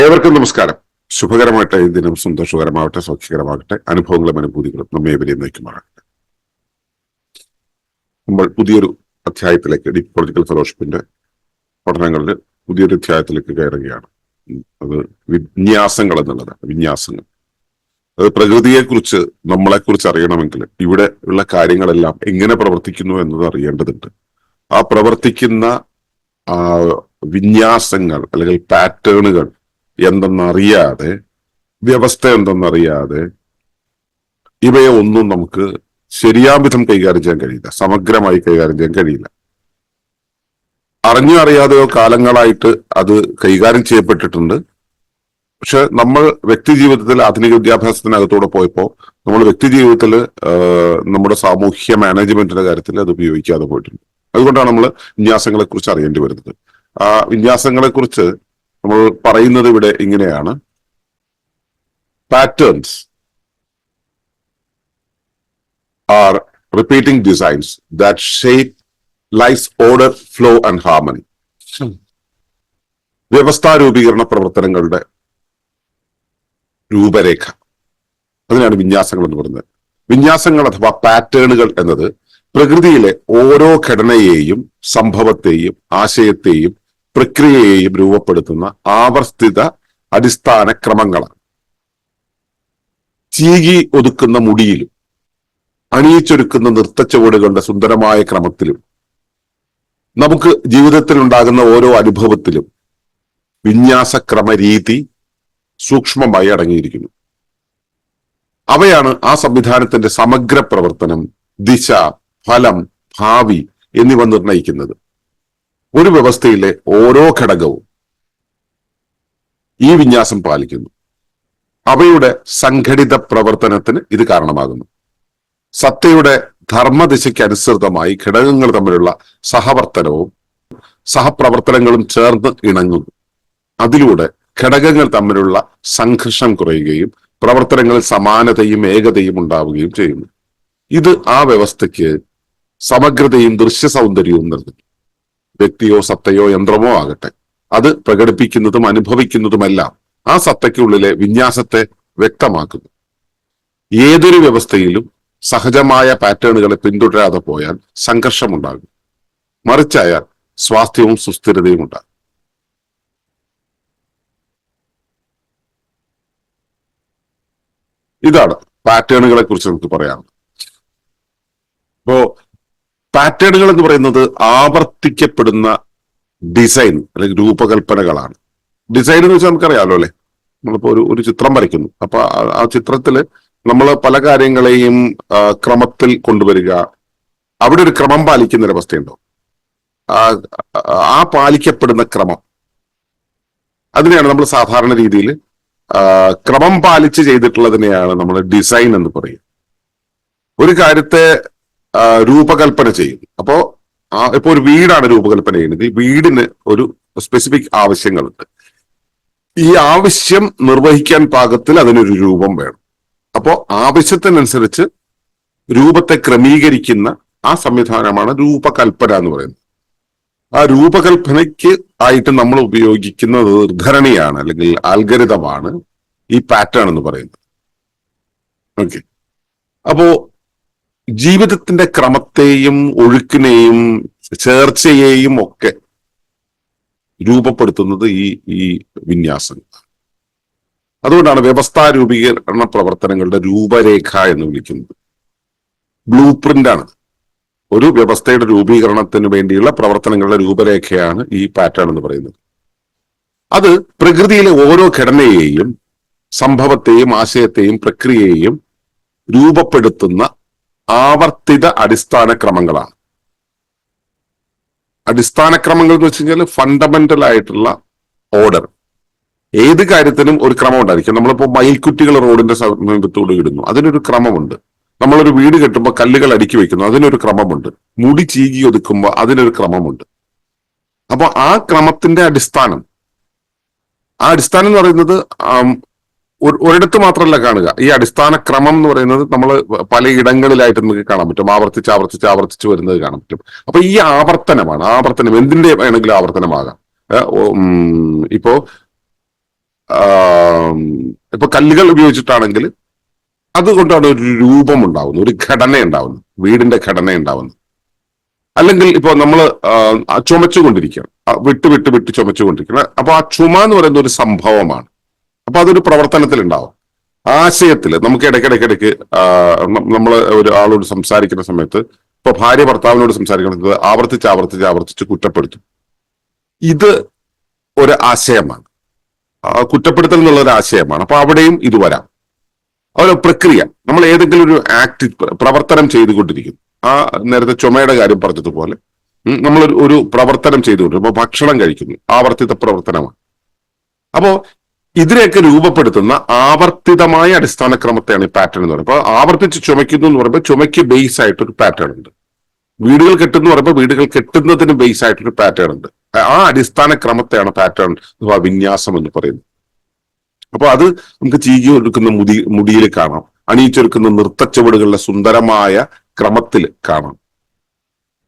ഏവർക്കും നമസ്കാരം. ശുഭകരമായിട്ട് ഈ ദിനം സന്തോഷകരമാവട്ടെ സൗഖ്യകരമാകട്ടെ അനുഭവങ്ങളും അനുഭൂതികളും നമ്മെ വലിയ നയിക്കുമാറാകട്ടെ. നമ്മൾ പുതിയൊരു അധ്യായത്തിലേക്ക് ഡീപ് പൊളിറ്റിക്കൽ ഫെലോഷിപ്പിന്റെ പഠനങ്ങളിൽ പുതിയൊരു അധ്യായത്തിലേക്ക് കയറുകയാണ്. അത് വിന്യാസങ്ങൾ എന്നുള്ളത് വിന്യാസങ്ങൾ. അത് പ്രകൃതിയെക്കുറിച്ച് നമ്മളെക്കുറിച്ച് അറിയണമെങ്കിൽ ഇവിടെ ഉള്ള കാര്യങ്ങളെല്ലാം എങ്ങനെ പ്രവർത്തിക്കുന്നു എന്നത് അറിയേണ്ടതുണ്ട്. ആ പ്രവർത്തിക്കുന്ന വിന്യാസങ്ങൾ അല്ലെങ്കിൽ പാറ്റേണുകൾ എന്തെന്നറിയാതെ വ്യവസ്ഥ എന്തെന്നറിയാതെ ഇവയെ ഒന്നും നമുക്ക് ശരിയാം വിധം കൈകാര്യം ചെയ്യാൻ കഴിയില്ല. സമഗ്രമായി കൈകാര്യം ചെയ്യാൻ കഴിയില്ല. അറിഞ്ഞോ അറിയാതെയോ കാലങ്ങളായിട്ട് അത് കൈകാര്യം ചെയ്യപ്പെട്ടിട്ടുണ്ട്. പക്ഷെ നമ്മൾ വ്യക്തി ജീവിതത്തിൽ ആധുനിക വിദ്യാഭ്യാസത്തിനകത്തൂടെ പോയപ്പോൾ നമ്മൾ വ്യക്തി ജീവിതത്തിൽ നമ്മുടെ സാമൂഹ്യ മാനേജ്മെന്റിന്റെ കാര്യത്തിൽ അത് ഉപയോഗിക്കാതെ പോയിട്ടുണ്ട്. അതുകൊണ്ടാണ് നമ്മൾ വിന്യാസങ്ങളെ കുറിച്ച് അറിയേണ്ടി വരുന്നത്. ആ വിന്യാസങ്ങളെ കുറിച്ച് നമ്മൾ പറയുന്നത് ഇവിടെ ഇങ്ങനെയാണ്. Patterns are repeating designs that shape life order flow and harmony വ്യവസ്ഥാ രൂപീകരണ പ്രവർത്തനങ്ങളുടെ രൂപരേഖ. അതിനാണ് വിന്യാസങ്ങൾ എന്ന് പറയുന്നത്. വിന്യാസങ്ങൾ അഥവാ പാറ്റേണുകൾ എന്നത് പ്രകൃതിയിലെ ഓരോ ഘടനയെയും സംഭവത്തെയും ആശയത്തെയും പ്രക്രിയയെയും രൂപപ്പെടുത്തുന്ന ആവർത്തിത അടിസ്ഥാന ക്രമങ്ങളാണ്. ചീകി ഒതുക്കുന്ന മുടിയിലും അണിയിച്ചൊരുക്കുന്ന നൃത്തച്ചുവടുകളുടെ സുന്ദരമായ ക്രമത്തിലും നമുക്ക് ജീവിതത്തിൽ ഉണ്ടാകുന്ന ഓരോ അനുഭവത്തിലും വിന്യാസക്രമ രീതി സൂക്ഷ്മമായി അടങ്ങിയിരിക്കുന്നു. അവയാണ് ആ സംവിധാനത്തിന്റെ സമഗ്ര പ്രവർത്തനം ദിശ ഫലം ഭാവി എന്നിവ നിർണയിക്കുന്നത് ഒരു വ്യവസ്ഥയിലെ ഓരോ ഘടകവും ഈ വിന്യാസം പാലിക്കുന്നു. അവയുടെ സംഘടിത പ്രവർത്തനത്തിന് ഇത് കാരണമാകുന്നു. സത്തയുടെ ധർമ്മദിശയ്ക്കനുസൃതമായി ഘടകങ്ങൾ തമ്മിലുള്ള സഹവർത്തനവും സഹപ്രവർത്തനങ്ങളും ചേർന്ന് ഇണങ്ങുന്നു. അതിലൂടെ ഘടകങ്ങൾ തമ്മിലുള്ള സംഘർഷം കുറയുകയും പ്രവർത്തനങ്ങളിൽ സമാനതയും ഏകതയും ഉണ്ടാവുകയും ചെയ്യുന്നു. ഇത് ആ വ്യവസ്ഥയ്ക്ക് സമഗ്രതയും ദൃശ്യ സൗന്ദര്യവും നൽകുന്നു. വ്യക്തിയോ സത്തയോ യന്ത്രമോ ആകട്ടെ. അത് പ്രകടിപ്പിക്കുന്നതും അനുഭവിക്കുന്നതുമെല്ലാം ആ സത്തയ്ക്കുള്ളിലെ വിന്യാസത്തെ വ്യക്തമാക്കുന്നു. ഏതൊരു വ്യവസ്ഥയിലും സഹജമായ പാറ്റേണുകളെ പിന്തുടരാതെ പോയാൽ സംഘർഷമുണ്ടാകും. മറിച്ചായാൽ സ്വാസ്ഥ്യവും സുസ്ഥിരതയും ഉണ്ടാകും. ഇതാണ് പാറ്റേണുകളെ കുറിച്ച് നമുക്ക് പറയാനുള്ളത്. അപ്പോ പാറ്റേണുകൾ എന്ന് പറയുന്നത് ആവർത്തിക്കപ്പെടുന്ന ഡിസൈൻ അല്ലെങ്കിൽ രൂപകൽപ്പനകളാണ്. ഡിസൈൻ എന്ന് വെച്ചാൽ നമുക്കറിയാമല്ലോ അല്ലെ? നമ്മളിപ്പോ ഒരു ഒരു ചിത്രം വരയ്ക്കുന്നു. അപ്പൊ ആ- ചിത്രത്തിൽ നമ്മൾ പല കാര്യങ്ങളെയും ക്രമത്തിൽ കൊണ്ടുവരിക. അവിടെ ഒരു ക്രമം പാലിക്കുന്ന ഒരു അവസ്ഥയുണ്ടോ? ആ പാലിക്കപ്പെടുന്ന ക്രമം. അതിനെയാണ് നമ്മൾ സാധാരണ രീതിയിൽ ക്രമം പാലിച്ച് ചെയ്തിട്ടുള്ളതിനെയാണ് നമ്മൾ ഡിസൈൻ എന്ന് പറയുക. ഒരു കാര്യത്തെ രൂപകൽപ്പന ചെയ്യും. അപ്പോ ഇപ്പൊ ഒരു വീടാണ് രൂപകൽപ്പന ചെയ്യുന്നത് വീടിന് ഒരു സ്പെസിഫിക് ആവശ്യങ്ങളുണ്ട്. ഈ ആവശ്യം നിർവഹിക്കാൻ പാകത്തിൽ അതിനൊരു രൂപം വേണം. അപ്പോ ആവശ്യത്തിനനുസരിച്ച് രൂപത്തെ ക്രമീകരിക്കുന്ന ആ സംവിധാനമാണ് രൂപകൽപ്പന എന്ന് പറയുന്നത്. ആ രൂപകൽപ്പനയ്ക്ക് ആയിട്ട് നമ്മൾ ഉപയോഗിക്കുന്ന നിർധരണിയാണ് അല്ലെങ്കിൽ അൽഗരിതമാണ് ഈ പാറ്റേൺ എന്ന് പറയുന്നത്. ഓക്കെ അപ്പോ ജീവിതത്തിന്റെ ക്രമത്തെയും ഒഴുക്കിനെയും ചേർച്ചയെയും ഒക്കെ രൂപപ്പെടുത്തുന്നത് ഈ ഈ വിന്യാസങ്ങൾ അതുകൊണ്ടാണ് വ്യവസ്ഥാ രൂപീകരണ പ്രവർത്തനങ്ങളുടെ രൂപരേഖ എന്ന് വിളിക്കുന്നത്. ബ്ലൂ പ്രിന്റ് ആണ്. ഒരു വ്യവസ്ഥയുടെ രൂപീകരണത്തിന് വേണ്ടിയുള്ള പ്രവർത്തനങ്ങളുടെ രൂപരേഖയാണ് ഈ പാറ്റേൺ എന്ന് പറയുന്നത്. അത് പ്രകൃതിയിലെ ഓരോ ഘടനയെയും സംഭവത്തെയും ആശയത്തെയും പ്രക്രിയയെയും രൂപപ്പെടുത്തുന്ന ആവർത്തിത അടിസ്ഥാന ക്രമങ്ങളാണ് അടിസ്ഥാന ക്രമങ്ങൾ എന്ന് വെച്ച് കഴിഞ്ഞാൽ ഫണ്ടമെന്റൽ ആയിട്ടുള്ള ഓർഡർ ഏത് കാര്യത്തിനും ഒരു ക്രമം ഉണ്ടായിരിക്കും നമ്മളിപ്പോ മയിൽക്കുറ്റികൾ റോഡിന്റെ സമീപത്തോട് ഇടുന്നു. അതിനൊരു ക്രമമുണ്ട്. നമ്മളൊരു വീട് കെട്ടുമ്പോൾ കല്ലുകൾ അടുക്കി വെക്കുന്നു. അതിനൊരു ക്രമമുണ്ട്. മുടി ചീകി ഒതുക്കുമ്പോൾ അതിനൊരു ക്രമമുണ്ട്. അപ്പൊ ആ ക്രമത്തിന്റെ അടിസ്ഥാനം. ആ അടിസ്ഥാനം എന്ന് പറയുന്നത് ഒരിടത്ത് മാത്രമല്ല കാണുക. ഈ അടിസ്ഥാന ക്രമം എന്ന് പറയുന്നത് നമ്മൾ പല ഇടങ്ങളിലായിട്ട് നമുക്ക് കാണാൻ പറ്റും. ആവർത്തിച്ച് ആവർത്തിച്ച് ആവർത്തിച്ച് വരുന്നത് കാണാൻ പറ്റും. അപ്പൊ ഈ ആവർത്തനമാണ്. ആവർത്തനം എന്തിന്റെ വേണമെങ്കിലും ആവർത്തനമാകാം. ഇപ്പോ ഇപ്പൊ കല്ലുകൾ ഉപയോഗിച്ചിട്ടാണെങ്കിൽ അതുകൊണ്ടാണ് ഒരു രൂപം ഉണ്ടാവുന്നത് ഒരു ഘടന ഉണ്ടാവുന്നത് വീടിന്റെ ഘടന ഉണ്ടാവുന്നത്. അല്ലെങ്കിൽ ഇപ്പൊ നമ്മൾ ചുമച്ചുകൊണ്ടിരിക്കുകയാണ്. വിട്ടു വിട്ട് വിട്ട് ചുമച്ചുകൊണ്ടിരിക്കണം അപ്പോൾ ആ ചുമ എന്ന് പറയുന്ന ഒരു സംഭവമാണ്. അപ്പൊ അതൊരു പ്രവർത്തനത്തിൽ ഉണ്ടാവും ആശയത്തിൽ നമുക്ക് ഇടയ്ക്കിടയ്ക്കിടയ്ക്ക് നമ്മൾ ഒരു ആളോട് സംസാരിക്കുന്ന സമയത്ത് ഇപ്പൊ ഭാര്യ ഭർത്താവിനോട് സംസാരിക്കുന്ന സമയത്ത് ആവർത്തിച്ച് ആവർത്തിച്ച് ആവർത്തിച്ച് കുറ്റപ്പെടുത്തും. ഇത് ഒരു ആശയമാണ്. കുറ്റപ്പെടുത്തൽ എന്നുള്ള ഒരു ആശയമാണ്. അപ്പൊ അവിടെയും ഇത് വരാം. അതൊരു പ്രക്രിയ. നമ്മൾ ഏതെങ്കിലും ഒരു ആക്ട് പ്രവർത്തനം ചെയ്തുകൊണ്ടിരിക്കുന്നു. ആ നേരത്തെ ചുമയുടെ കാര്യം പറഞ്ഞതുപോലെ നമ്മൾ ഒരു- ഒരു പ്രവർത്തനം ചെയ്തുകൊണ്ടിരിക്കും ഇപ്പൊ ഭക്ഷണം കഴിക്കുന്നു. ആവർത്തിത പ്രവർത്തനമാണ്. അപ്പോ ഇതിനെയൊക്കെ രൂപപ്പെടുത്തുന്ന ആവർത്തിതമായ അടിസ്ഥാന ക്രമത്തെയാണ് ഈ പാറ്റേൺ എന്ന് പറയുന്നത്. അപ്പോൾ ആവർത്തിച്ച് ചുമയ്ക്കുന്നു എന്ന് പറയുമ്പോൾ ചുമയ്ക്ക് ബേസ് ആയിട്ടൊരു പാറ്റേൺ ഉണ്ട്. വീടുകൾ കെട്ടുന്നു പറയുമ്പോൾ വീടുകൾ കെട്ടുന്നതിന് ബേസ് ആയിട്ടൊരു പാറ്റേൺ ഉണ്ട്. ആ അടിസ്ഥാന ക്രമത്തെയാണ് പാറ്റേൺ അഥവാ വിന്യാസം എന്ന് പറയുന്നത്. അപ്പൊ അത് നമുക്ക് ചീകി ഒരുക്കുന്ന മുടി മുടിയിൽ കാണാം. അണിയിച്ചൊരുക്കുന്ന നൃത്തച്ചുവടുകളുടെ സുന്ദരമായ ക്രമത്തിൽ കാണാം.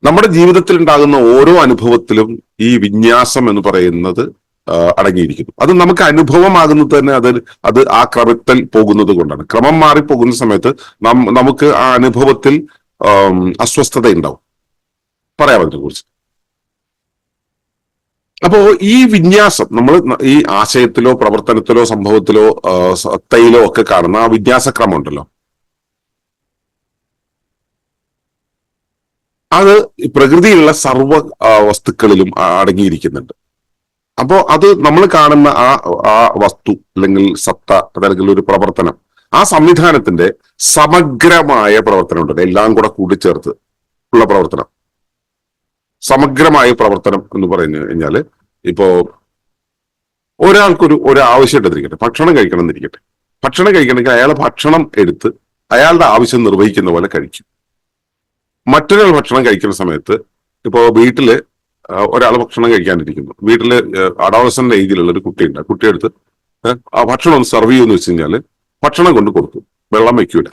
നമ്മുടെ ജീവിതത്തിൽ ഉണ്ടാകുന്ന ഓരോ അനുഭവത്തിലും ഈ വിന്യാസം എന്ന് പറയുന്നത് അടങ്ങിയിരിക്കുന്നു. അത് നമുക്ക് അനുഭവമാകുന്നത് തന്നെ അത് അത് ആ ക്രമത്തിൽ പോകുന്നത് കൊണ്ടാണ്. ക്രമം മാറി പോകുന്ന സമയത്ത് നമുക്ക് ആ അനുഭവത്തിൽ അസ്വസ്ഥത ഉണ്ടാവും. പറയാം അതിനെ കുറിച്ച് അപ്പോ ഈ വിന്യാസം നമ്മൾ ഈ ആശയത്തിലോ പ്രവർത്തനത്തിലോ സംഭവത്തിലോ സത്തയിലോ ഒക്കെ കാണുന്ന ആ വിന്യാസക്രമം ഉണ്ടല്ലോ. അത് പ്രകൃതിയിലുള്ള സർവ വസ്തുക്കളിലും അടങ്ങിയിരിക്കുന്നുണ്ട്. അപ്പോ അത് നമ്മൾ കാണുന്ന ആ ആ വസ്തു അല്ലെങ്കിൽ സത്ത അതല്ലെങ്കിൽ ഒരു പ്രവർത്തനം ആ സംവിധാനത്തിന്റെ സമഗ്രമായ പ്രവർത്തനം ഉണ്ട് എല്ലാം കൂടെ കൂട്ടിച്ചേർത്ത് ഉള്ള പ്രവർത്തനം. സമഗ്രമായ പ്രവർത്തനം എന്ന് പറഞ്ഞു കഴിഞ്ഞാൽ ഇപ്പോ ഒരാൾക്കൊരു ഒരു ആവശ്യം എടുത്തിരിക്കട്ടെ ഭക്ഷണം കഴിക്കണം എന്നിരിക്കട്ടെ. ഭക്ഷണം കഴിക്കണമെങ്കിൽ അയാൾ ഭക്ഷണം എടുത്ത് അയാളുടെ ആവശ്യം നിർവഹിക്കുന്ന പോലെ കഴിക്കും. മറ്റൊരാൾ ഭക്ഷണം കഴിക്കുന്ന സമയത്ത് ഇപ്പോ വീട്ടിൽ ഒരാൾ ഭക്ഷണം കഴിക്കാനിരിക്കുന്നു വീട്ടിൽ അഡോളസന്റ് ഏജിലുള്ള ഒരു കുട്ടിയുണ്ട്. ആ കുട്ടിയെടുത്ത് ആ ഭക്ഷണം ഒന്ന് സെർവ് ചെയ്യുമെന്ന് വെച്ച് കഴിഞ്ഞാൽ ഭക്ഷണം കൊണ്ട് കൊടുക്കും. വെള്ളം വയ്ക്കൂല.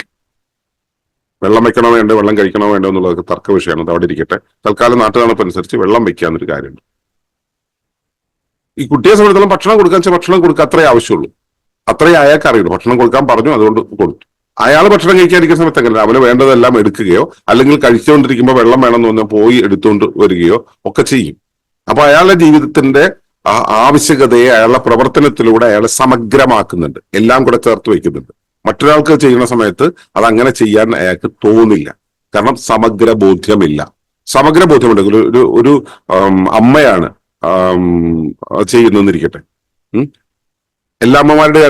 വെള്ളം വെക്കണോ വേണ്ടോ വെള്ളം കഴിക്കണോ വേണ്ടോ എന്നുള്ളതൊക്കെ തർക്ക വിഷയമാണ്. അത് അവിടെ ഇരിക്കട്ടെ. തൽക്കാലം നാട്ടുകാണപ്പനുസരിച്ച് വെള്ളം വെക്കാന്നൊരു കാര്യമുണ്ട്. ഈ കുട്ടിയെ സംബന്ധിച്ചിടത്തോളം ഭക്ഷണം കൊടുക്കാൻ വെച്ചാൽ ഭക്ഷണം കൊടുക്കുക അത്രേ ആവശ്യമുള്ളൂ. അത്രേ അയാൾക്ക് അറിയുള്ളൂ. ഭക്ഷണം കൊടുക്കാൻ പറഞ്ഞു അതുകൊണ്ട് കൊടുത്തു. അയാൾ ഭക്ഷണം കഴിക്കാതിരിക്കുന്ന സമയത്ത് അങ്ങനെ അവന് വേണ്ടതെല്ലാം എടുക്കുകയോ അല്ലെങ്കിൽ കഴിച്ചുകൊണ്ടിരിക്കുമ്പോൾ വെള്ളം വേണമെന്ന് പറഞ്ഞാൽ പോയി എടുത്തുകൊണ്ട് വരികയോ ഒക്കെ ചെയ്യും. അപ്പൊ അയാളുടെ ജീവിതത്തിന്റെ ആ ആവശ്യകതയെ അയാളുടെ പ്രവർത്തനത്തിലൂടെ അയാളെ സമഗ്രമാക്കുന്നുണ്ട്. എല്ലാം കൂടെ ചേർത്ത് വയ്ക്കുന്നുണ്ട്. മറ്റൊരാൾക്ക് ചെയ്യുന്ന സമയത്ത് അത് അങ്ങനെ ചെയ്യാൻ അയാൾക്ക് തോന്നില്ല. കാരണം സമഗ്ര ബോധ്യമില്ല. സമഗ്ര ബോധ്യമുണ്ടെങ്കിൽ ഒരു- ഒരു അമ്മയാണ് ആം, എല്ലാ അമ്മമാരുടെ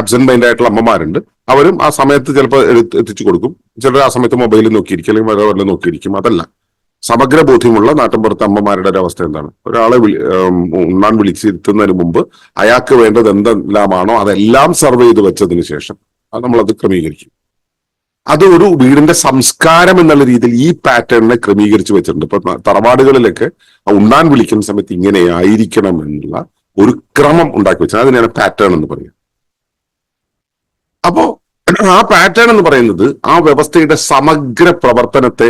ആബ്സെന്റ് മൈൻഡ് ആയിട്ടുള്ള അമ്മമാരുണ്ട്. അവരും ആ സമയത്ത് ചിലപ്പോൾ എത്തിച്ചു കൊടുക്കും. ചിലർ ആ സമയത്ത് മൊബൈലിൽ നോക്കിയിരിക്കും അല്ലെങ്കിൽ വേറെ വല്ല നോക്കിയിരിക്കും. അതല്ല. സമഗ്ര ബോധ്യമുള്ള നാട്ടിൻപുറത്തെ അമ്മമാരുടെ ഒരു അവസ്ഥ എന്താണ്? ഒരാളെ ഉണ്ണാൻ വിളിച്ചിരുത്തുന്നതിന് മുമ്പ് അയാൾക്ക് വേണ്ടത് എന്തെല്ലാമാണോ അതെല്ലാം സർവ് ചെയ്ത് വെച്ചതിന് ശേഷം അത് നമ്മളത് ക്രമീകരിക്കും. അത് ഒരു വീടിന്റെ സംസ്കാരം എന്നുള്ള രീതിയിൽ ഈ പാറ്റേണിനെ ക്രമീകരിച്ച് വെച്ചിട്ടുണ്ട്. ഇപ്പൊ തറവാടുകളിലൊക്കെ ഉണ്ണാൻ വിളിക്കുന്ന സമയത്ത് ഇങ്ങനെ ആയിരിക്കണം എന്നുള്ള ഒരു ക്രമം ഉണ്ടാക്കി വെച്ചത്. അതിനെയാണ് പാറ്റേൺ എന്ന് പറയുക. അപ്പോ ആ പാറ്റേൺ എന്ന് പറയുന്നത് ആ വ്യവസ്ഥയുടെ സമഗ്ര പ്രവർത്തനത്തെ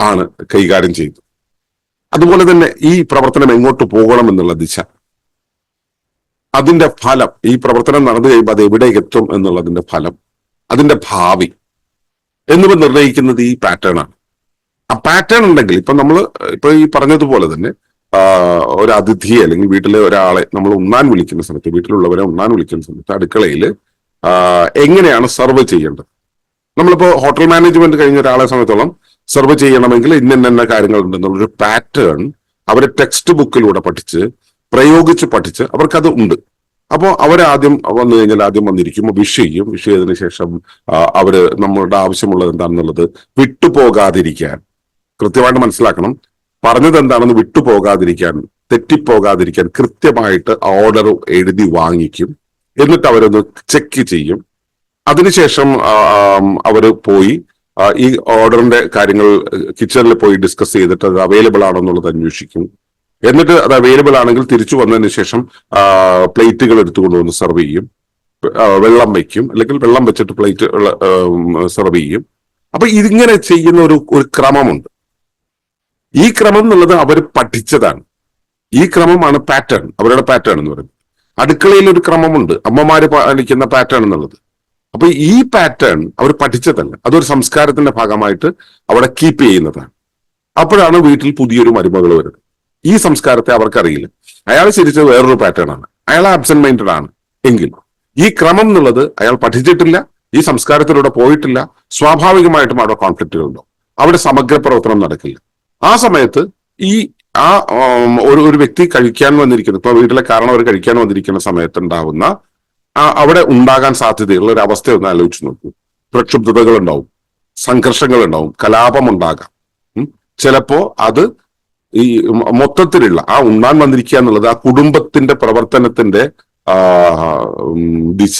ആണ് കൈകാര്യം ചെയ്തത് അതുപോലെ തന്നെ ഈ പ്രവർത്തനം എങ്ങോട്ട് പോകണം എന്നുള്ള ദിശ. അതിന്റെ ഫലം ഈ പ്രവർത്തനം നടന്നു കഴിയുമ്പോൾ അത് എവിടേക്ക് എത്തും എന്നുള്ളതിന്റെ ഫലം അതിന്റെ ഭാവി എന്നിവ നിർണയിക്കുന്നത് ഈ പാറ്റേൺ ആണ്. ആ പാറ്റേൺ ഉണ്ടെങ്കിൽ ഇപ്പൊ നമ്മൾ ഇപ്പൊ ഈ പറഞ്ഞതുപോലെ തന്നെ ഒരു അല്ലെങ്കിൽ വീട്ടിലെ ഒരാളെ നമ്മൾ ഉണ്ണാൻ വിളിക്കുന്ന സമയത്ത് വീട്ടിലുള്ളവരെ ഉണ്ണാൻ വിളിക്കുന്ന സമയത്ത് അടുക്കളയിൽ എങ്ങനെയാണ് സർവ് ചെയ്യേണ്ടത്? നമ്മളിപ്പോ ഹോട്ടൽ മാനേജ്മെന്റ് കഴിഞ്ഞ ഒരാളെ സമയത്തോളം സെർവ് ചെയ്യണമെങ്കിൽ ഇന്നെന്ന കാര്യങ്ങൾ ഇന്ന കാര്യങ്ങളുണ്ടെന്നുള്ളൊരു പാറ്റേൺ അവരെ ടെക്സ്റ്റ് ബുക്കിലൂടെ പഠിച്ച് പ്രയോഗിച്ച് പഠിച്ച് അവർക്കത് ഉണ്ട്. അപ്പോൾ അവരാദ്യം വന്നു കഴിഞ്ഞാൽ ആദ്യം വന്നിരിക്കും വിഷ് ചെയ്യും. വിഷ് ചെയ്തതിനു ശേഷം അവർ നമ്മളുടെ ആവശ്യമുള്ളത് എന്താണെന്നുള്ളത് വിട്ടുപോകാതിരിക്കാൻ കൃത്യമായിട്ട് മനസ്സിലാക്കണം. പറഞ്ഞത് എന്താണെന്ന് വിട്ടുപോകാതിരിക്കാൻ തെറ്റിപ്പോകാതിരിക്കാൻ കൃത്യമായിട്ട് ഓർഡർ എഴുതി വാങ്ങിക്കും. എന്നിട്ട് അവരൊന്ന് ചെക്ക് ചെയ്യും. അതിനുശേഷം അവർ പോയി ഈ ഓർഡറിന്റെ കാര്യങ്ങൾ കിച്ചണിൽ പോയി ഡിസ്കസ് ചെയ്തിട്ട് അത് അവൈലബിൾ ആണോ എന്നുള്ളത് അന്വേഷിക്കും. എന്നിട്ട് അത് അവൈലബിൾ ആണെങ്കിൽ തിരിച്ചു വന്നതിന് ശേഷം പ്ലേറ്റുകൾ എടുത്തുകൊണ്ട് വന്ന് സെർവ് ചെയ്യും. വെള്ളം വയ്ക്കും. അല്ലെങ്കിൽ വെള്ളം വെച്ചിട്ട് പ്ലേറ്റ് സെർവ് ചെയ്യും. അപ്പൊ ഇതിങ്ങനെ ചെയ്യുന്ന ഒരു ഒരു ക്രമമുണ്ട്. ഈ ക്രമം എന്നുള്ളത് അവർ പഠിച്ചതാണ്. ഈ ക്രമമാണ് പാറ്റേൺ അവരുടെ പാറ്റേൺ എന്ന് പറയുന്നത്. അടുക്കളയിൽ ഒരു ക്രമമുണ്ട്. അമ്മമാര് പാലിക്കുന്ന പാറ്റേൺ എന്നുള്ളത്. അപ്പൊ ഈ പാറ്റേൺ അവർ പഠിച്ചതല്ല. അതൊരു സംസ്കാരത്തിന്റെ ഭാഗമായിട്ട് അവിടെ കീപ്പ് ചെയ്യുന്നതാണ്. അപ്പോഴാണ് വീട്ടിൽ പുതിയൊരു മരുമകൾ വരുന്നത്. ഈ സംസ്കാരത്തെ അവർക്കറിയില്ല. അയാൾ ശരിച്ചത് വേറൊരു പാറ്റേൺ ആണ്. അയാൾ ആബ്സെന്റ് മൈൻഡഡ് ആണ് എങ്കിൽ. ഈ ക്രമം എന്നുള്ളത് അയാൾ പഠിച്ചിട്ടില്ല. ഈ സംസ്കാരത്തിലൂടെ പോയിട്ടില്ല. സ്വാഭാവികമായിട്ടും അവിടെ കോൺഫ്ലിക്റ്റുകൾ ഉണ്ടാവും അവിടെ സമഗ്ര പ്രവർത്തനം നടക്കില്ല. ആ സമയത്ത് ഈ ആ ഒരു ഒരു വ്യക്തി കഴിക്കാൻ വന്നിരിക്കുന്ന ഇപ്പൊ വീട്ടിലെ കാരണം അവർ കഴിക്കാൻ വന്നിരിക്കുന്ന സമയത്ത് ഉണ്ടാവുന്ന അവിടെ ഉണ്ടാകാൻ സാധ്യതയുള്ള ഒരു അവസ്ഥ ഒന്ന് ആലോചിച്ച് നോക്കൂ. പ്രക്ഷുബ്ധതകൾ ഉണ്ടാവും സംഘർഷങ്ങൾ ഉണ്ടാവും കലാപം ഉണ്ടാകാം ചിലപ്പോ അത് ഈ മൊത്തത്തിലുള്ള ആ ഉണ്ണാൻ വന്നിരിക്കുക എന്നുള്ളത് ആ കുടുംബത്തിന്റെ പ്രവർത്തനത്തിന്റെ ദിശ.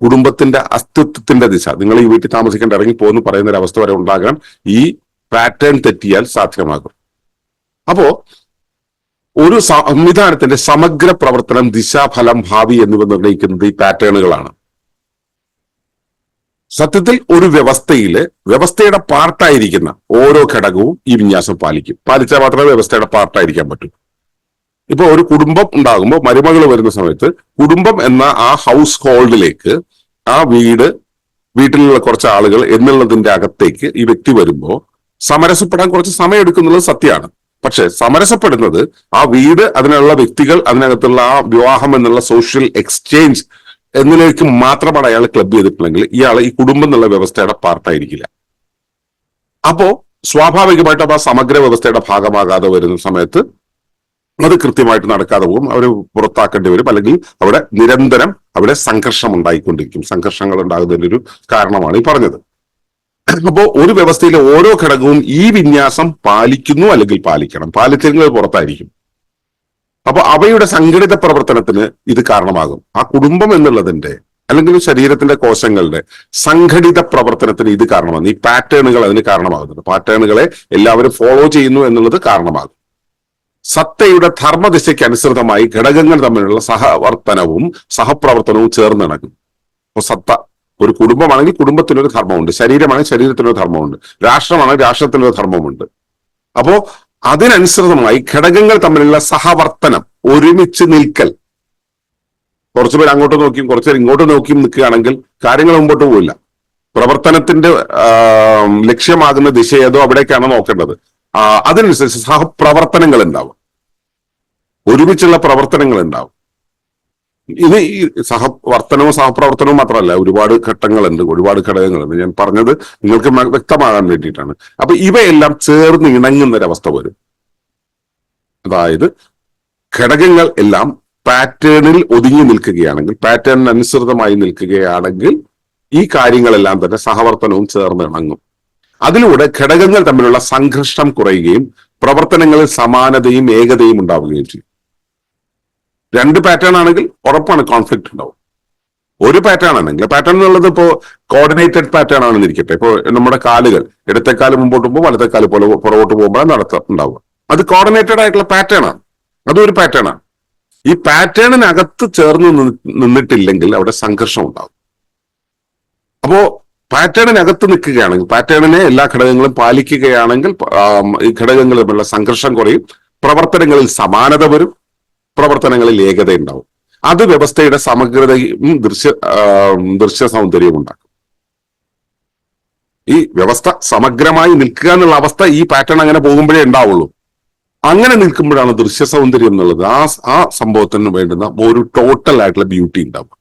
കുടുംബത്തിന്റെ അസ്തിത്വത്തിന്റെ ദിശ. നിങ്ങൾ ഈ വീട്ടിൽ താമസിക്കേണ്ട ഇറങ്ങി പോകുന്നു പറയുന്ന ഒരു അവസ്ഥ വരെ ഉണ്ടാകാൻ ഈ പാറ്റേൺ തെറ്റിയാൽ സാധ്യമാകും. അപ്പോ ഒരു സംവിധാനത്തിന്റെ സമഗ്ര പ്രവർത്തനം ദിശാഫലം ഭാവി എന്നിവ നിർണയിക്കുന്നത് ഈ പാറ്റേണുകളാണ്. സത്യത്തിൽ ഒരു വ്യവസ്ഥയിൽ വ്യവസ്ഥയുടെ പാർട്ടായിരിക്കുന്ന ഓരോ ഘടകവും ഈ വിന്യാസം പാലിക്കും. പാലിച്ചാൽ മാത്രമേ വ്യവസ്ഥയുടെ പാർട്ടായിരിക്കാൻ പറ്റൂ. ഇപ്പൊ ഒരു കുടുംബം ഉണ്ടാകുമ്പോൾ മരുമകൾ വരുന്ന സമയത്ത് കുടുംബം എന്ന ആ ഹൗസ് ഹോൾഡിലേക്ക് ആ വീട് വീട്ടിലുള്ള കുറച്ച് ആളുകൾ എന്നുള്ളതിന്റെ അകത്തേക്ക് ഈ വ്യക്തി വരുമ്പോ സമരസപ്പെടാൻ കുറച്ച് സമയം എടുക്കുന്നുള്ളത് സത്യമാണ്. പക്ഷെ സമരസപ്പെടുന്നത് ആ വീട് അതിനുള്ള വ്യക്തികൾ അതിനകത്തുള്ള ആ വിവാഹം എന്നുള്ള സോഷ്യൽ എക്സ്ചേഞ്ച് എന്നിലേക്ക് മാത്രമാണ് അയാൾ ക്ലബ് ചെയ്തിട്ടുള്ളെങ്കിൽ ഇയാൾ ഈ കുടുംബം എന്നുള്ള വ്യവസ്ഥയുടെ പാർട്ടായിരിക്കില്ല. അപ്പോ സ്വാഭാവികമായിട്ടും ആ സമഗ്ര വ്യവസ്ഥയുടെ ഭാഗമാകാതെ വരുന്ന സമയത്ത് അത് കൃത്യമായിട്ട് നടക്കാതെ പോകും. അവർ പുറത്താക്കേണ്ടി വരും. അല്ലെങ്കിൽ അവിടെ നിരന്തരം അവിടെ സംഘർഷം ഉണ്ടായിക്കൊണ്ടിരിക്കും. സംഘർഷങ്ങൾ ഉണ്ടാകുന്നതിന്റെ ഒരു കാരണമാണ് ഈ പറഞ്ഞത്. അപ്പോ ഒരു വ്യവസ്ഥയിലെ ഓരോ ഘടകവും ഈ വിന്യാസം പാലിക്കുന്നു അല്ലെങ്കിൽ പാലിക്കണം. പാലിച്ചില്ലെങ്കിൽ പുറത്തായിരിക്കും. അപ്പൊ അവയുടെ സംഘടിത പ്രവർത്തനത്തിന് ഇത് കാരണമാകും. ആ കുടുംബം എന്നുള്ളതിന്റെ അല്ലെങ്കിൽ ശരീരത്തിന്റെ കോശങ്ങളുടെ സംഘടിത പ്രവർത്തനത്തിന് ഇത് കാരണമാകും. ഈ പാറ്റേണുകൾ അതിന് കാരണമാകുന്നുണ്ട്. പാറ്റേണുകളെ എല്ലാവരും ഫോളോ ചെയ്യുന്നു എന്നുള്ളത് കാരണമാകും. സത്തയുടെ ധർമ്മദിശയ്ക്ക് അനുസൃതമായി ഘടകങ്ങൾ തമ്മിലുള്ള സഹവർത്തനവും സഹപ്രവർത്തനവും ചേർന്ന് നടക്കും. അപ്പൊ സത്ത ഒരു കുടുംബമാണെങ്കിൽ കുടുംബത്തിനൊരു ധർമ്മമുണ്ട്. ശരീരമാണെങ്കിൽ ശരീരത്തിനൊരു ധർമ്മമുണ്ട്. രാഷ്ട്രമാണെങ്കിൽ രാഷ്ട്രത്തിനൊരു ധർമ്മമുണ്ട്. അപ്പോ അതിനനുസൃതമായി ഘടകങ്ങൾ തമ്മിലുള്ള സഹവർത്തനം ഒരുമിച്ച് നിൽക്കൽ. കുറച്ചുപേർ അങ്ങോട്ട് നോക്കിയും കുറച്ചുപേർ ഇങ്ങോട്ട് നോക്കിയും നിൽക്കുകയാണെങ്കിൽ കാര്യങ്ങൾ മുമ്പോട്ട് പോവില്ല. പ്രവർത്തനത്തിന്റെ ലക്ഷ്യമാകുന്ന ദിശ ഏതോ അവിടേക്കാണ് നോക്കേണ്ടത്. അതിനനുസരിച്ച് സഹപ്രവർത്തനങ്ങൾ ഉണ്ടാവും. ഒരുമിച്ചുള്ള പ്രവർത്തനങ്ങൾ ഉണ്ടാവും. ഇത് ഈ സഹ വർത്തനവും സഹപ്രവർത്തനവും മാത്രമല്ല ഒരുപാട് ഘട്ടങ്ങളുണ്ട് ഒരുപാട് ഘടകങ്ങളുണ്ട്. ഞാൻ പറഞ്ഞത് നിങ്ങൾക്ക് വ്യക്തമാകാൻ വേണ്ടിയിട്ടാണ്. അപ്പൊ ഇവയെല്ലാം ചേർന്ന് ഇണങ്ങുന്ന ഒരവസ്ഥ വരും അതായത് ഘടകങ്ങൾ എല്ലാം പാറ്റേണിൽ ഒതുങ്ങി നിൽക്കുകയാണെങ്കിൽ പാറ്റേണിന് അനുസൃതമായി നിൽക്കുകയാണെങ്കിൽ ഈ കാര്യങ്ങളെല്ലാം തന്നെ സഹവർത്തനവും ചേർന്ന് ഇണങ്ങും. അതിലൂടെ ഘടകങ്ങൾ തമ്മിലുള്ള സംഘർഷം കുറയുകയും പ്രവർത്തനങ്ങളിൽ സമാനതയും ഏകതയും ഉണ്ടാവുകയും ചെയ്യും. രണ്ട് പാറ്റേൺ ആണെങ്കിൽ ഉറപ്പാണ് കോൺഫ്ലിക്ട് ഉണ്ടാവും. ഒരു പാറ്റേൺ ആണെങ്കിൽ പാറ്റേൺ എന്നുള്ളത് ഇപ്പോ കോർഡിനേറ്റഡ് പാറ്റേൺ ആണെന്ന് ഇരിക്കട്ടെ. ഇപ്പോ നമ്മുടെ കാലുകൾ ഇടത്തെക്കാൽ മുമ്പോട്ട് പോകുമ്പോൾ വലത്തെക്കാൽ പോലെ പുറകോട്ട് പോകുമ്പോൾ നടത്ത ഉണ്ടാവുക. അത് കോർഡിനേറ്റഡ് ആയിട്ടുള്ള പാറ്റേൺ ആണ്. അതൊരു പാറ്റേൺ ആണ്. ഈ പാറ്റേണിനകത്ത് ചേർന്ന് നിന്നിട്ടില്ലെങ്കിൽ അവിടെ സംഘർഷം ഉണ്ടാവും. അപ്പോ പാറ്റേണിനകത്ത് നിൽക്കുകയാണെങ്കിൽ പാറ്റേണിനെ എല്ലാ ഘടകങ്ങളും പാലിക്കുകയാണെങ്കിൽ ഈ ഘടകങ്ങൾ സംഘർഷം കുറയും. പ്രവർത്തനങ്ങളിൽ സമാനത വരും. പ്രവർത്തനങ്ങളിൽ ഏകത ഉണ്ടാവും. അത് വ്യവസ്ഥയുടെ സമഗ്രതയും ദൃശ്യ ദൃശ്യ സൗന്ദര്യവും ഉണ്ടാക്കും. ഈ വ്യവസ്ഥ സമഗ്രമായി നിൽക്കുക എന്നുള്ള അവസ്ഥ ഈ പാറ്റേൺ അങ്ങനെ പോകുമ്പോഴേ ഉണ്ടാവുള്ളൂ. അങ്ങനെ നിൽക്കുമ്പോഴാണ് ദൃശ്യ സൗന്ദര്യം എന്നുള്ളത്. ആ ആ സംഭവത്തിന് വേണ്ടുന്ന ഒരു ടോട്ടൽ ആയിട്ടുള്ള ബ്യൂട്ടി ഉണ്ടാവുക.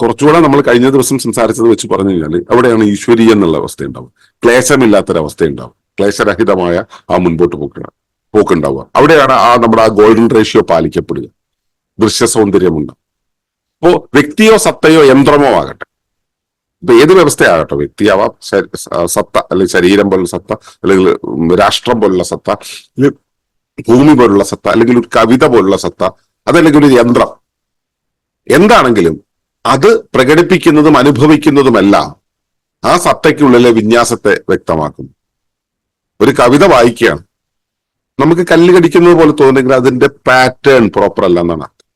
കുറച്ചുകൂടെ നമ്മൾ കഴിഞ്ഞ ദിവസം സംസാരിച്ചത് വെച്ച് പറഞ്ഞു കഴിഞ്ഞാൽ അവിടെയാണ് ഈശ്വരി എന്നുള്ള അവസ്ഥ ഉണ്ടാവുക. ക്ലേശമില്ലാത്തൊരവസ്ഥ ഉണ്ടാവും ക്ലേശരഹിതമായ ആ മുൻപോട്ട് പോക്ക് പോക്കുണ്ടാവുക. അവിടെയാണ് ആ നമ്മുടെ ആ ഗോൾഡൻ റേഷ്യോ പാലിക്കപ്പെടുക. ദൃശ്യ സൗന്ദര്യമുണ്ട്. അപ്പോ വ്യക്തിയോ സത്തയോ യന്ത്രമോ ആകട്ടെ. ഇപ്പൊ ഏത് വ്യവസ്ഥയാകട്ടെ? വ്യക്തിയാവാം സത്ത അല്ലെങ്കിൽ ശരീരം പോലുള്ള സത്ത അല്ലെങ്കിൽ രാഷ്ട്രം പോലുള്ള സത്ത അല്ലെങ്കിൽ ഭൂമി പോലുള്ള സത്ത അല്ലെങ്കിൽ ഒരു കവിത പോലുള്ള സത്ത അതല്ലെങ്കിൽ ഒരു യന്ത്രം. എന്താണെങ്കിലും അത് പ്രകടിപ്പിക്കുന്നതും അനുഭവിക്കുന്നതുമെല്ലാം ആ സത്തയ്ക്കുള്ളിലെ വിന്യാസത്തെ വ്യക്തമാക്കുന്നു. ഒരു കവിത വായിക്കുകയാണ്. നമുക്ക് കല്ല് കടിക്കുന്നത് പോലെ തോന്നുന്നെങ്കിൽ അതിന്റെ പാറ്റേൺ പ്രോപ്പർ അല്ല എന്നാണ് അർത്ഥം.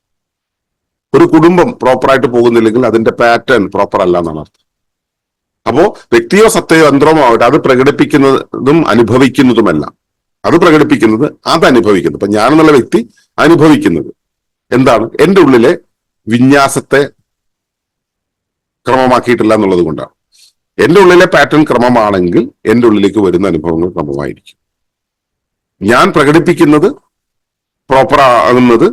ഒരു കുടുംബം പ്രോപ്പറായിട്ട് പോകുന്നില്ലെങ്കിൽ അതിന്റെ പാറ്റേൺ പ്രോപ്പർ അല്ല എന്നാണ് അർത്ഥം. അപ്പോ വ്യക്തിയോ സത്തയോ യന്ത്രമോ ആവട്ടെ അത് പ്രകടിപ്പിക്കുന്നതും അനുഭവിക്കുന്നതുമല്ല. അത് പ്രകടിപ്പിക്കുന്നത് അത് അനുഭവിക്കുന്നത് ഞാൻ എന്നുള്ള വ്യക്തി അനുഭവിക്കുന്നത് എന്താണ്? എന്റെ ഉള്ളിലെ വിന്യാസത്തെ ക്രമമാക്കിയിട്ടില്ല എന്നുള്ളത് കൊണ്ടാണ്. എന്റെ ഉള്ളിലെ പാറ്റേൺ ക്രമമാണെങ്കിൽ എന്റെ ഉള്ളിലേക്ക് വരുന്ന അനുഭവങ്ങൾ ക്രമമായിരിക്കും. ഞാൻ പ്രകടിപ്പിക്കുന്നത് പ്രോപ്പർ ആകുന്നത്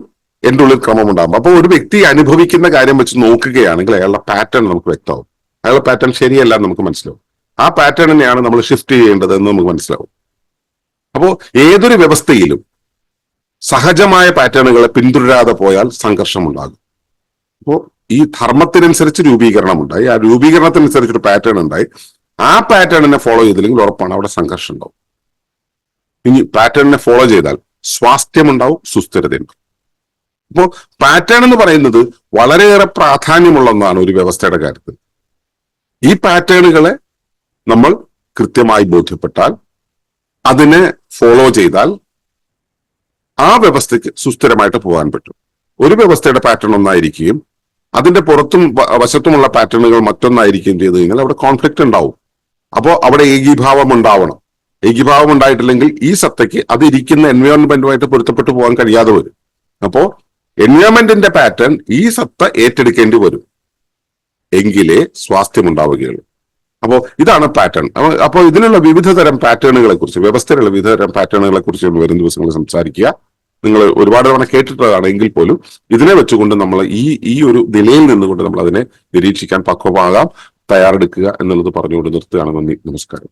എന്റെ ഉള്ളിൽ ക്രമമുണ്ടാകും. അപ്പോൾ ഒരു വ്യക്തി അനുഭവിക്കുന്ന കാര്യം വെച്ച് നോക്കുകയാണെങ്കിൽ അയാളുടെ പാറ്റേൺ നമുക്ക് വ്യക്തമാവും അയാളുടെ പാറ്റേൺ ശരിയല്ല എന്ന് നമുക്ക് മനസ്സിലാവും. ആ പാറ്റേണിനെയാണ് നമ്മൾ ഷിഫ്റ്റ് ചെയ്യേണ്ടത് എന്ന് നമുക്ക് മനസ്സിലാവും. അപ്പോൾ ഏതൊരു വ്യവസ്ഥയിലും സഹജമായ പാറ്റേണുകളെ പിന്തുടരാതെ പോയാൽ സംഘർഷം ഉണ്ടാകും അപ്പോൾ ഈ ധർമ്മത്തിനനുസരിച്ച് രൂപീകരണം ഉണ്ടായി ആ രൂപീകരണത്തിനനുസരിച്ച് ഒരു പാറ്റേൺ ഉണ്ടായി. ആ പാറ്റേണിനെ ഫോളോ ചെയ്തില്ലെങ്കിൽ ഉറപ്പാണ് അവിടെ സംഘർഷം ഉണ്ടാവും. ഇനി പാറ്റേണിനെ ഫോളോ ചെയ്താൽ സ്വാസ്ഥ്യമുണ്ടാവും സുസ്ഥിരതയുണ്ടാവും അപ്പോൾ പാറ്റേൺ എന്ന് പറയുന്നത് വളരെയേറെ പ്രാധാന്യമുള്ള ഒന്നാണ് ഒരു വ്യവസ്ഥയുടെ കാര്യത്തിൽ. ഈ പാറ്റേണുകളെ നമ്മൾ കൃത്യമായി ബോധ്യപ്പെട്ടാൽ അതിനെ ഫോളോ ചെയ്താൽ ആ വ്യവസ്ഥയ്ക്ക് സുസ്ഥിരമായിട്ട് പോകാൻ പറ്റും. ഒരു വ്യവസ്ഥയുടെ പാറ്റേൺ ഒന്നായിരിക്കുകയും അതിന്റെ പുറത്തും വശത്തുമുള്ള പാറ്റേണുകൾ മറ്റൊന്നായിരിക്കുകയും ചെയ്തു കഴിഞ്ഞാൽ അവിടെ കോൺഫ്ലിക്റ്റ് ഉണ്ടാവും. അപ്പോൾ അവിടെ ഏകീഭാവം ഉണ്ടാവണം. ഏകീഭാവം ഉണ്ടായിട്ടില്ലെങ്കിൽ ഈ സത്തയ്ക്ക് അത് ഇരിക്കുന്ന എൻവയോൺമെന്റുമായിട്ട് പൊരുത്തപ്പെട്ടു പോകാൻ കഴിയാതെ വരും. അപ്പോ എൻവയോൺമെന്റിന്റെ പാറ്റേൺ ഈ സത്ത ഏറ്റെടുക്കേണ്ടി വരും. എങ്കിലേ സ്വാസ്ഥ്യം ഉണ്ടാവുകയുള്ളൂ അപ്പോൾ ഇതാണ് പാറ്റേൺ അപ്പോൾ ഇതിനുള്ള വിവിധ തരം പാറ്റേണുകളെ കുറിച്ച് വ്യവസ്ഥയിലുള്ള വിവിധ തരം പാറ്റേണുകളെ കുറിച്ച് നമ്മൾ വരും ദിവസങ്ങളിൽ സംസാരിക്കുക. നിങ്ങൾ ഒരുപാട് തവണ കേട്ടിട്ടുള്ളതാണ് എങ്കിൽ പോലും ഇതിനെ വെച്ചുകൊണ്ട് നമ്മൾ ഈ ഈ ഒരു നിലയിൽ നിന്നുകൊണ്ട് നമ്മൾ അതിനെ നിരീക്ഷിക്കാൻ പക്വമാകാം തയ്യാറെടുക്കുക എന്നുള്ളത് പറഞ്ഞുകൊണ്ട് നിർത്തുകയാണ്. നന്ദി നമസ്കാരം.